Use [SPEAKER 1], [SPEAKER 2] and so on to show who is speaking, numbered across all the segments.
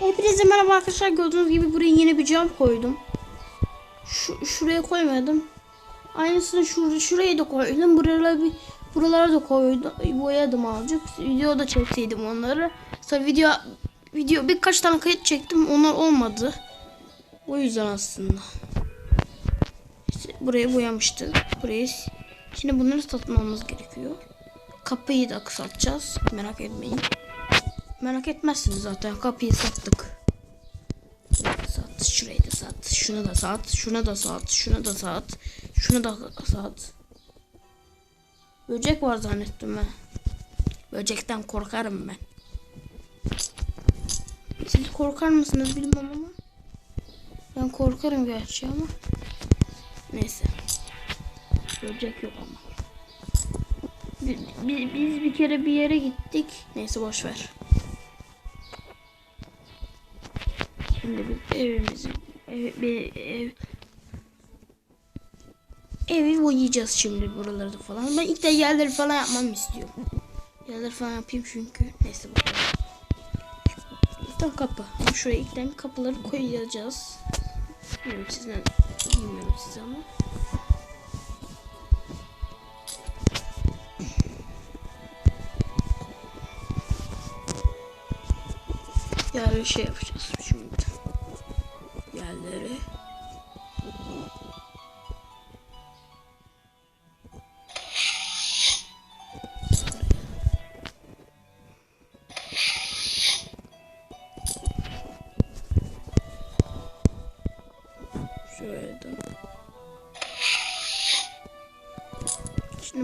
[SPEAKER 1] Hepinize merhaba arkadaşlar. Gördüğünüz gibi buraya yeni bir cam koydum. Şu, şuraya koymadım. Aynısını şur şuraya da koydum. Buralara bir buralara da koydum. Boyadım azıcık. Video da çekseydim onları. Sonra video video birkaç tane kayıt çektim. Onlar olmadı. O yüzden aslında. İşte burayı boyamıştık. Burayı şimdi bunları satmamız gerekiyor. Kapıyı da kısaltacağız. Merak etmeyin. Merak etmezsiniz zaten. Kapıyı sattık. Sat. Şurayı da sat. Şunu da sat. Şunu da sat. Şunu da sat. Şunu da sat. Böcek var zannettim ben. Böcekten korkarım ben. Siz korkar mısınız bilmem ama. Ben korkarım gerçi ama. Neyse. Böcek yok ama. Biz, biz, bir kere bir yere gittik. Neyse boş ver. Şimdi biz evimizi ev, ev evi boyayacağız şimdi buraları da falan. Ben ilk de yerleri falan yapmam istiyorum. Yerleri falan yapayım çünkü. Neyse bakalım. Tam kapı. Şuraya ilkten kapıları koyacağız. Bilmiyorum sizden bilmiyorum size ama. Yerleri şey yapacağız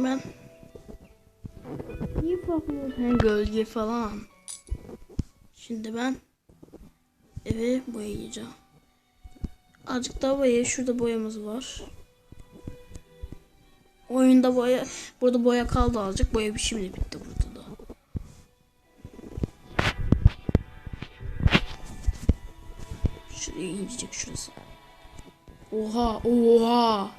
[SPEAKER 1] Ben Niye bakmıyorum? Hem gölge falan. Şimdi ben eve boyayacağım. Azıcık daha boya. Şurada boyamız var. Oyunda boya. Burada boya kaldı azıcık. Boya bir şimdi bitti burada da. Şuraya incecek şurası. Oha oha.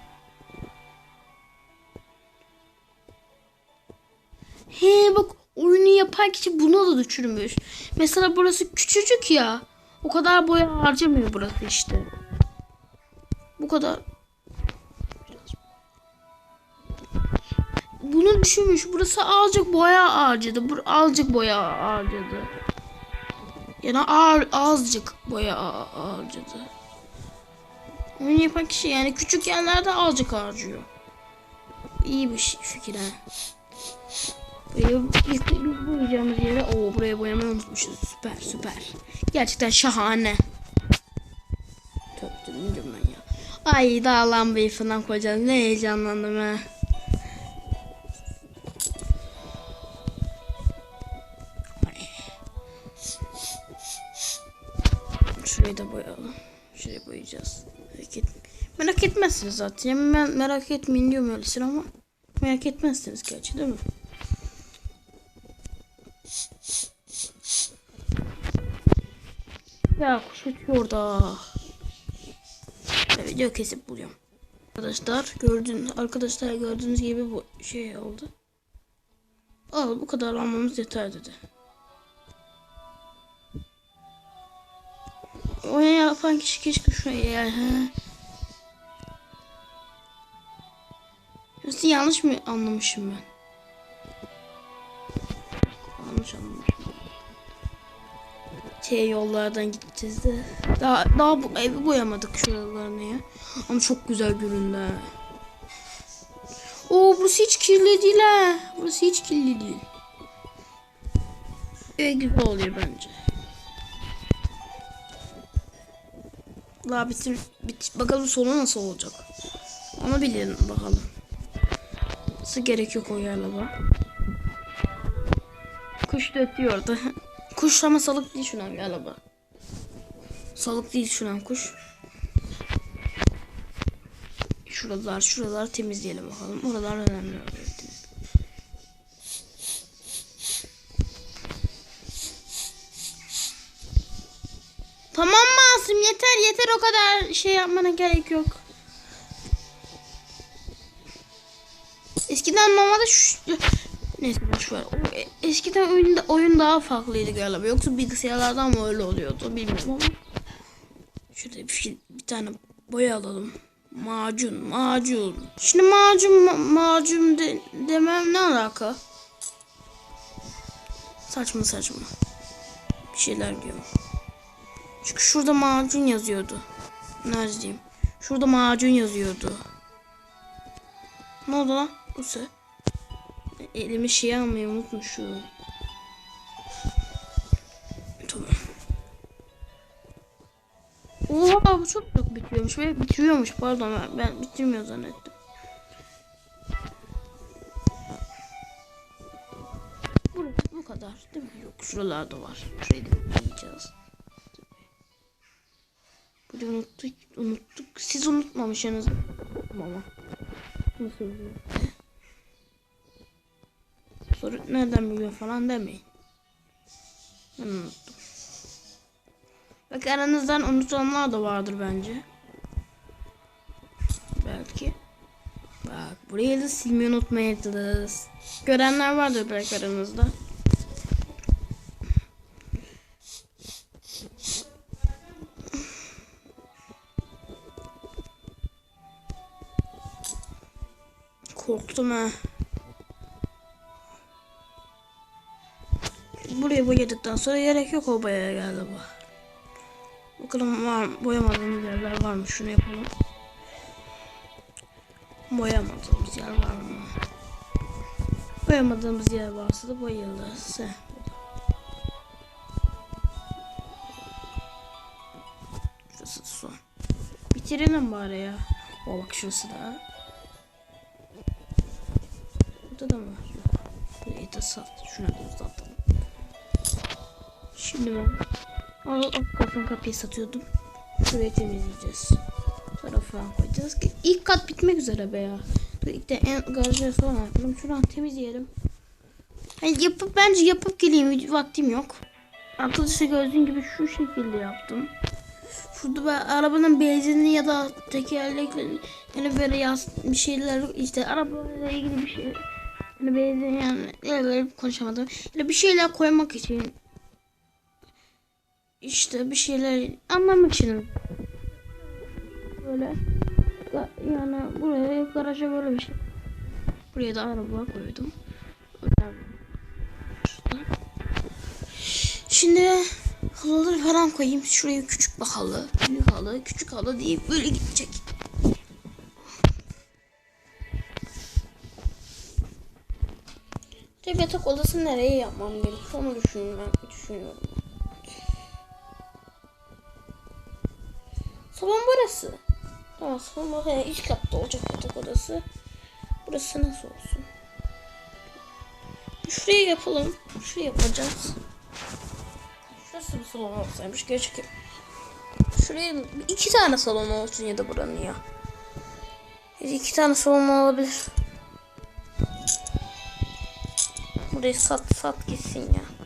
[SPEAKER 1] He bak oyunu yapan kişi bunu da düşürmüş. Mesela burası küçücük ya. O kadar boya harcamıyor burası işte. Bu kadar. Bunu düşünmüş. Burası azıcık boya harcadı. Bur azıcık boya harcadı. Yani ağır, azıcık boya harcadı. Oyunu yapan kişi yani küçük yerlerde azıcık harcıyor. İyi bir şey- fikir ha. İlk biz boyayacağımız yere o buraya boyamayı unutmuşuz. Süper süper. Gerçekten şahane. Çok dinliyorum ben ya. Ay daha lambayı falan koyacağız. Ne heyecanlandım ha. Şurayı da boyayalım. Şurayı boyayacağız. Merak, et merak etmezsiniz zaten. Ben merak etmeyin diyorum öylesine ama merak etmezsiniz gerçi değil mi? Ya kuş uçuyor orada. Ben video kesip buluyorum. Arkadaşlar gördüğün arkadaşlar gördüğünüz gibi bu şey oldu. Al bu kadar almamız yeter dedi. O yapan kişi keşke şuraya yani. Yoksa yanlış mı anlamışım ben? Yanlış anlamışım. Şey yollardan gideceğiz de. Daha daha bu evi boyamadık şuralarını ya. Ama çok güzel göründü. Oo burası hiç kirli değil ha. Burası hiç kirli değil. Ev güzel oluyor bence. La bitir, bit, bakalım sonu nasıl olacak. Onu bilelim bakalım. Nasıl gerek yok o yerlere. Kuş da. kuş ama salık değil şuna galiba. Salık değil şuna kuş. Şuralar şuralar temizleyelim bakalım. Oralar önemli. Tamam Masum yeter yeter o kadar şey yapmana gerek yok. Eskiden normalde şu, Neyse boşver. E- eskiden oyunda oyun daha farklıydı galiba. Yoksa bilgisayarlardan mı öyle oluyordu bilmiyorum ama. Şurada bir, şey, bir tane boya alalım. Macun, macun. Şimdi macun, ma- macun de, demem ne alaka? Saçma saçma. Bir şeyler diyorum. Çünkü şurada macun yazıyordu. Nerede diyeyim? Şurada macun yazıyordu. Ne oldu lan? Bu se. Elimi şey almayı unutmuşum. Tamam. Oha bu çok çok bitiyormuş ve bitiriyormuş pardon ben, ben bitirmiyor zannettim. Burası bu kadar değil mi? Yok şuralarda var. Şurayı da bitireceğiz. Burayı unuttuk, unuttuk. Siz unutmamışsınız. Ama. Nasıl? Soru nereden biliyor falan demeyin. Ben unuttum. Bak aranızdan unutanlar da vardır bence. Belki. Bak burayı da silmeyi unutmayacağız. Görenler vardır belki aranızda. Korktum ha. Burayı boyadıktan sonra gerek yok o boyaya galiba. Bakalım var boyamadığımız yerler var mı? Şunu yapalım. Boyamadığımız yer var mı? Boyamadığımız yer varsa da boyayacağız. Şurası son. Bitirelim bari ya. O bak şurası da. Burada da mı? Burayı da sat. Şuna da uzatalım. Şimdi ben o, o kapının kapıyı satıyordum. Şurayı temizleyeceğiz. Sonra falan koyacağız. İlk kat bitmek üzere be ya. İlk de en garajı sonra yapalım. Şuradan temizleyelim. Yani yapıp bence yapıp geleyim. Vaktim yok. Arkadaşlar gördüğün gibi şu şekilde yaptım. Şurada ben arabanın benzinini ya da tekerleklerini yani böyle yaz bir şeyler işte arabayla ilgili bir şey yani benzin yani konuşamadım. Yani bir şeyler koymak için işte bir şeyler anlamak için böyle yani buraya garaja böyle bir şey. Buraya da araba koydum. Şimdi halıları falan koyayım. Şuraya küçük bir halı, büyük halı, küçük halı deyip böyle gidecek. Yatak odası nereye yapmam gerekiyor onu düşünmem, düşünüyorum. Salon burası. Tamam salon buraya iç katta olacak yatak odası. Burası nasıl olsun? Şuraya yapalım. Şuraya yapacağız. Şurası bir salon olsaymış keşke. Şuraya iki tane salon olsun ya da buranın ya. İki tane salon olabilir. Burayı sat sat gitsin ya.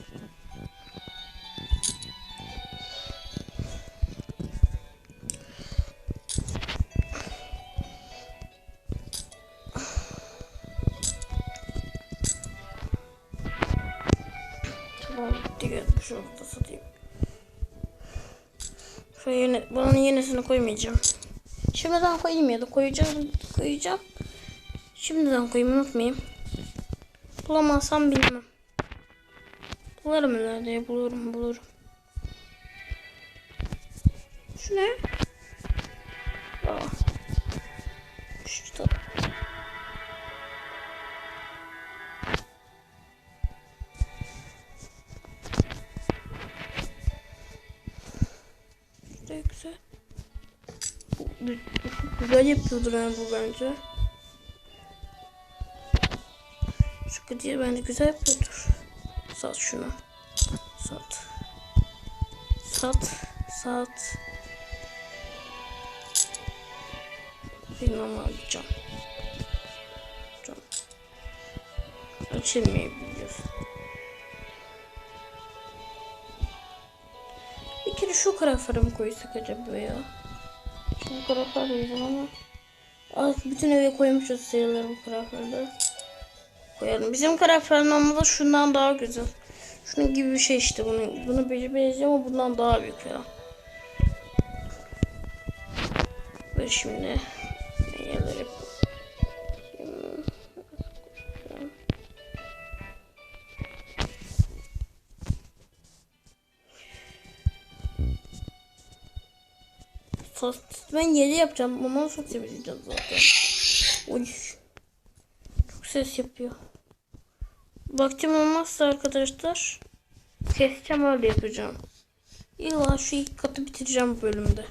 [SPEAKER 1] Diye şunu da satayım. Şöyle yeni, bunun yenisini koymayacağım. Şimdiden koyayım ya da koyacağım. Koyacağım. Şimdiden koyayım unutmayayım. Bulamazsam bilmem. Bularım nerede bulurum bulurum. Şu ne? Güzel yapıyordur yani bu bence. Şu kediye bence güzel yapıyordur. Sat şunu. Sat. Sat. Sat. Bilmem alacağım. Açılmayabilir. Bir kere şu karafatı mı koysak acaba ya? Şu karafat koyacağım ama. Ah, bütün eve koymuşuz sayıları bu karafatı. koyalım. Bizim karakterlerimiz şundan daha güzel. Şunun gibi bir şey işte. Bunu, bunu benziyor ama bundan daha büyük falan. Ve şimdi Ben 7 yapacağım. Ama çok seveceğim zaten. Uy. Çok ses yapıyor. Vaktim olmazsa arkadaşlar keseceğim öyle yapacağım. İlla şu ilk katı bitireceğim bu bölümde.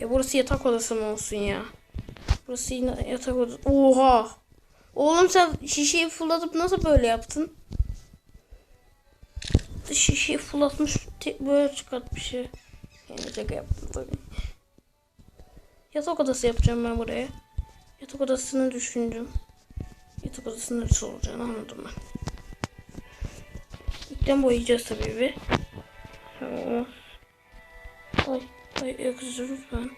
[SPEAKER 1] Ya burası yatak odası mı olsun ya? Burası yine yatak odası. Oha! Oğlum sen şişeyi fırlatıp nasıl böyle yaptın? Şişeyi fırlatmış böyle çıkartmış ya. Yani şaka yaptım tabii. Yatak odası yapacağım ben buraya. Yatak odasını düşündüm. Yatak odasının neresi olacağını anladım ben. İlkten boyayacağız tabii bir. Ay, ay, yakışır lütfen.